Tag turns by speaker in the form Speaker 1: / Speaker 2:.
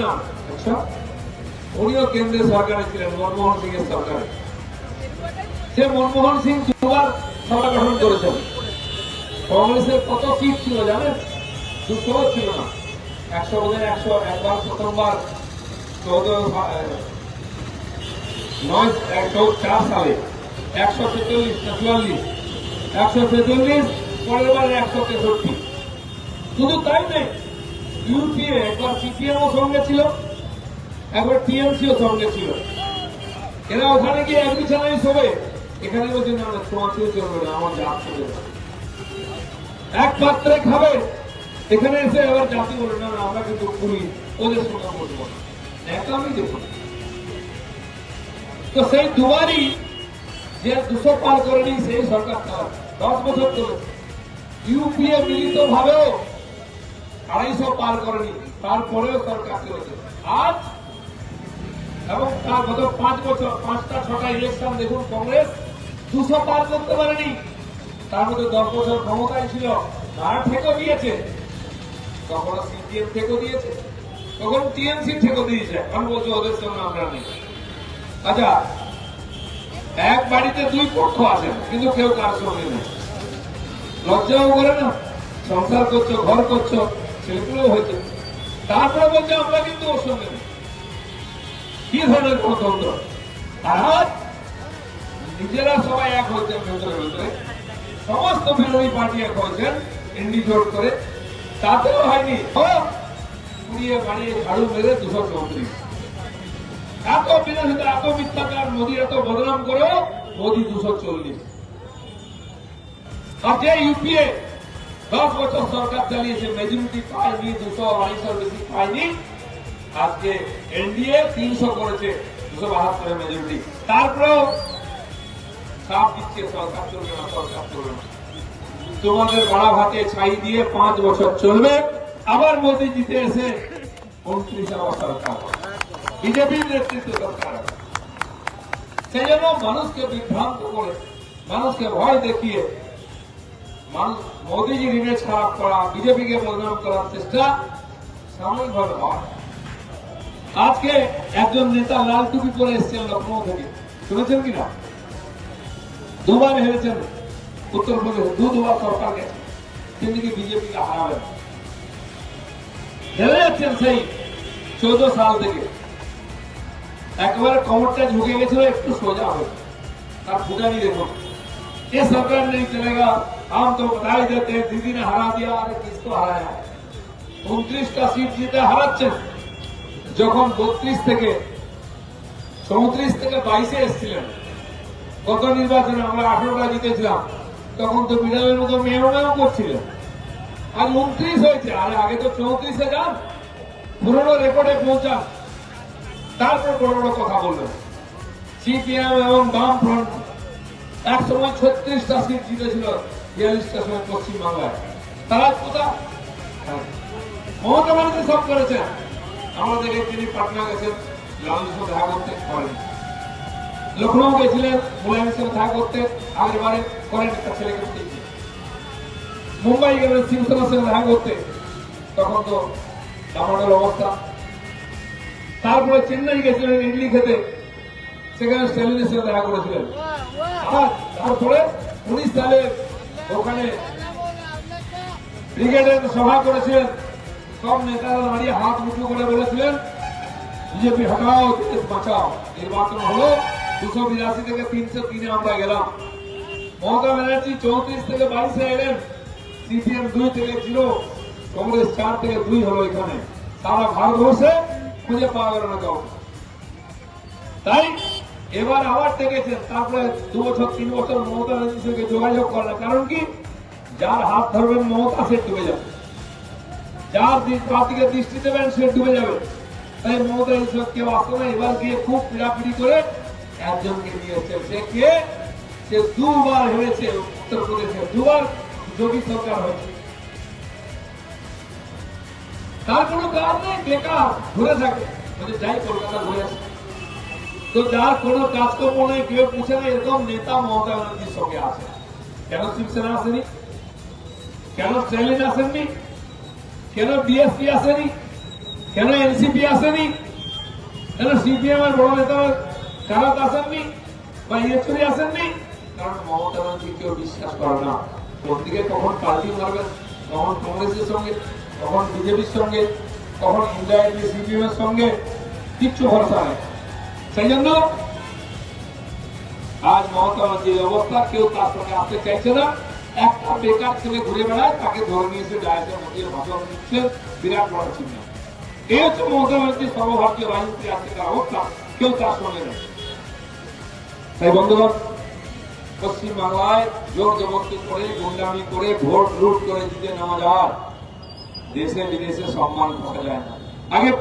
Speaker 1: না। আচ্ছা উনিও ছিলেন, মনমোহন সিং সরকারে গঠন করেছেন, কংগ্রেসের কত ছিল জানেন? ছিল না। একশো বোধহয় একশো, একবার প্রথমবার চৌদ্দ নয়, একশো চার সালে। একশো ছেচল্লিশ একশো ছেচল্লিশ, পরের বার একশো তেষট্টি। শুধু তাই নেই ইউপিএ একবার সিপিএম ও সঙ্গে ছিল, একবার টিএমসি ও সঙ্গে ছিল। এরা ওখানে গিয়ে এক বিছানায় শোবে এখানে বলছে, না না তোমাকেও চলবে না, আমার জাত চলবে এক পাত্রে খাবে, এখানে এসে আবার জাতি বলে, না আমরা কিন্তু পুরি ওদের সঙ্গে বলব না। একটা আমি দেখুন। তো সেই দুবারই যে দুশো পার করেনি, সেই সরকার দশ বছর চলে ইউপিএ মিলিত ভাবেও আড়াইশো পার করেনি, তারপরেও সরকার চলেছে। আজ এবং তার গত পাঁচ বছর, পাঁচটা ছটা ইলেকশন দেখুন কংগ্রেস দুশো পার করতে পারেনি। তার মধ্যে দশ বছর ক্ষমতায় ছিল, তারা ঠেকো দিয়েছে। তখন সিপিএম ঠেকো দিয়েছে। তখন টিএমসি ঠেকো দিয়েছে। এখন বলছে ওদের সঙ্গে আমরা নেই। আচ্ছা এক বাড়িতে দুই পক্ষ আছেন কিন্তু কেউ কার সঙ্গে নেই। লজ্জাও করে না। সংসার করছ, ঘর করছ। সেগুলো হয়েছে তারপরে বলছে, আমরা কিন্তু ওর সঙ্গে কি ধরনের গণতন্ত্র আর নিজেরা সবাই এক হয়েছেন ভেতরে ভেতরে। সমস্ত বিরোধী পার্টি এক হয়েছেন এনডি জোট করে। তাতেও হয়নি। কুড়িয়ে বাড়িয়ে ঝাড়ু মেরে দুশো চৌত্রিশ। এত বিরোধিতা, এত মিথ্যাচার, মোদী এত বদনাম করেও, মোদী দুশো চল্লিশ। আর যে ইউপিএ দশ বছর সরকার চালিয়েছে, মেজরিটি পায়নি, দুশো বেশি পায়নি। আজকে এনডিএ তিনশো করেছে, দুশো বাহাত্তরের মেজরিটি। তারপরেও সাপ দিচ্ছে সরকার, চলবে না, সরকার চলবে না। তোমাদের ভাতে ছাই দিয়ে পাঁচ বছর চলবে। আবার মোদী জিতে এসে উনত্রিশ সরকার বিজেপির নেতৃত্বে সরকার সেই জন্য মানুষকে বিভ্রান্ত করে, মানুষকে ভয় দেখিয়ে মোদীজির ইমেজ খারাপ করা, বিজেপিকে বদনাম করার চেষ্টা সাময়িকভাবে হয়। আজকে একজন নেতা লাল টুপি পরে এসছেন লখনৌ থেকে। শুনেছেন কিনা দুবার হেরেছেন উত্তরপ্রদেশ দু দুবার সরকার গেছে তিনি কি বিজেপিকে হারাবেন? হেরে যাচ্ছেন সেই চোদ্দ সাল থেকে। একবারে কমরটা ঝুঁকে গেছিল, একটু সোজা হয়েছে তার ফুটানি দেখুন। ये सरकार नहीं चलेगा हम तो बधाई देते हैं दीदी ने हरा दिया अरे किसको हराया উনত্রিশটা সিট জিতে হারাচ্ছেন যখন বত্রিশ থেকে চৌত্রিশ থেকে বাইশে এসেছিলেন গত নির্বাচনে আমরা আঠারোটা জিতেছিলাম তখন তো বিড়ালের মতো মেয়েও মেয়েও করছিলেন আজ উনত্রিশ হয়েছে আরে আগে তো চৌত্রিশে যান পুরোনো রেকর্ডে পৌঁছান তারপর বড় বড় কথা বলবেন সিপিএম এবং বাম ফ্রন্ট এক সময় ছত্রিশটা সিট জিতেছিল বিয়াল্লিশটা সময় পশ্চিমবাংলায় তারা কোথা মমতা ব্যানার্জি সব করেছেন দেখে তিনি পাটনা গেছেন লালুর সাথে দেখা করতে করেন লখনৌ গেছিলেন মুলায়মের সাথে দেখা করতে। আগের বারে করেন একটা ছেলেকে মুম্বাই গেলেন শিবসেনার সঙ্গে দেখা করতে। তখন তো ডামাডোল অবস্থা। তারপরে চেন্নাই গেছিলেন, ইডলি খেতে। সেখানে স্ট্যালিনের সাথে দেখা করেছিলেন। তারপরে উনিশ সালে ওখানে ব্রিগেডের সভা করেছিলেন। সব নেতারা দাঁড়িয়ে হাত উঁচু করে বলেছিলেন, বিজেপি হটাও, দেশ বাঁচাও। নির্বাচন হলো, দুশো বিরাশি থেকে তিনশো তিনে আমরা গেলাম। মমতা ব্যানার্জি চৌত্রিশ থেকে বাইশে এলেন, সিপিএম দুই থেকে জিরো, কংগ্রেস চার থেকে দুই হলো এখানে। সারা ভারতবর্ষে খুঁজে পাওয়া গেল না কাউকে। তাই এবার আবার ডেকেছেন তারপরে দু বছর, তিন বছর মমতা ব্যানার্জির সঙ্গে যোগাযোগ করেন কারণ কি? যার হাত ধরবেন মমতা, সে ডুবে যাবে। যার দিকে দৃষ্টি দেবেন, সে ডুবে যাবে। তাই মমতা সব কেউ আসতো না। এবার গিয়ে খুব পিড়াপিড়ি করে একজনকে নিয়ে এসছে সে কে? সে দুবার হেরেছে উত্তরপ্রদেশে। দুবার যোগী সরকার হয়েছে। তার কোনো নেই, বেকার, ঘুরে থাকে। যাই, কলকাতা ঘুরে আসে। তো যার কোনো কাজকর্ম নেই, কেউ পুছে না, এরকম নেতা মমতা ব্যানার্জির সঙ্গে আছে। কেন শিবসেনা আসেনি? কেন স্ট্যালিন আসেননি? কেন বিএসপি আসেনি? কেন এনসিপি আসেনি? কেন সিপিএম এর বড় নেতা কারাত আসেননি? বা ইয়েচুরি আসেননি? কারণ মমতা ব্যানার্জি কেউ বিশ্বাস করে না। কোন দিকে কখন পার্টি মারবেন? কখন কংগ্রেসের সঙ্গে? কখন বিজেপির সঙ্গে? কখন ইন্ডিয়ানলি সিপিএম এর সঙ্গে? কিচ্ছু ভরসা নেই। সেই জন্য আজ মমতা ব্যানার্জির অবস্থা, কেউ তার সঙ্গে আসতে চাইছে না। একটা বেকার ছেলে ঘুরে বেড়ায়, তাকে ধরে নিয়ে এসে ডায়াসের মধ্যে ভাষণ দিচ্ছে, বিরাট বড় চিহ্ন। হচ্ছে মমতা ব্যানার্জির সর্বভারতীয় রাজনীতি আজকের অবস্থা, কেউ তার সঙ্গে নেই। তাই বন্ধুগণ জোর জবরদস্তি করে গুন্ডামি করে, ভোট লুট করে দিতে নেওয়া যায়। দেশে বিদেশে সম্মান পাওয়া যায় না। আগে